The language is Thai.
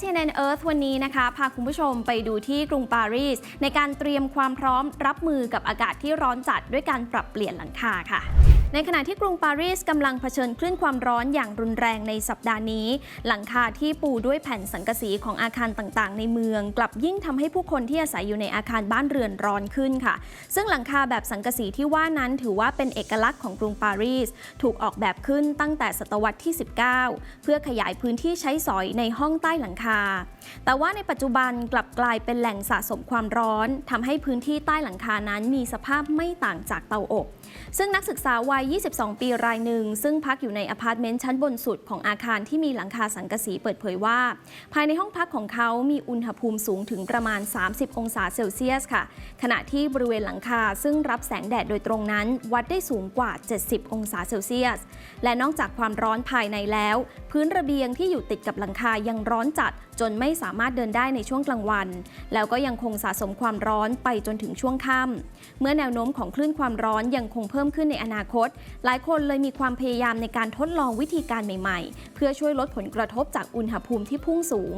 CNN Earth วันนี้นะคะ พาคุณผู้ชมไปดูที่กรุงปารีส ในการเตรียมความพร้อมรับมือกับอากาศที่ร้อนจัดด้วยการปรับเปลี่ยนหลังคาค่ะ ในขณะที่กรุงปารีสกำลังเผชิญคลื่นความร้อนอย่างรุนแรงในสัปดาห์นี้ หลังคาที่ปูด้วยแผ่นสังกะสีของอาคารต่างๆ ในเมือง กลับยิ่งทำให้ผู้คนที่อาศัยอยู่ในอาคารบ้านเรือนร้อนขึ้นค่ะ ซึ่งหลังคาแบบสังกะสีที่ว่านั้นถือว่าเป็นเอกลักษณ์ของกรุงปารีส ถูกออกแบบขึ้นตั้งแต่ศตวรรษที่ 19 เพื่อขยายพื้นที่ใช้สอยในห้องใต้หลังคา แต่ว่าในปัจจุบันกลับกลายเป็นแหล่งสะสมความร้อนทำให้พื้นที่ใต้หลังคานั้นมีสภาพไม่ต่างจากเตาอบ ซึ่งนักศึกษาวัย 22 ปีรายหนึ่ง ซึ่งพักอยู่ในอพาร์ตเมนต์ชั้นบนสุดของอาคารที่มีหลังคาสังกะสีเปิดเผยว่า ภายในห้องพักของเขามีอุณหภูมิสูงถึงประมาณ 30 องศาเซลเซียสค่ะ ขณะที่บริเวณหลังคาซึ่งรับแสงแดดโดยตรงนั้น วัดได้สูงกว่า 70 องศาเซลเซียส และนอกจากความร้อนภายในแล้ว พื้นระเบียงที่อยู่ติดกับหลังคายังร้อนจัด จนไม่สามารถเดินได้ในช่วงกลางวัน แล้วก็ยังคงสะสมความร้อนไปจนถึงช่วงค่ำเมื่อแนวโน้มของคลื่นความร้อนยังคงเพิ่มขึ้นในอนาคตหลายคนเลยมีความพยายามในการทดลองวิธีการใหม่ ๆ เพื่อช่วยลดผลกระทบจากอุณหภูมิที่พุ่งสูง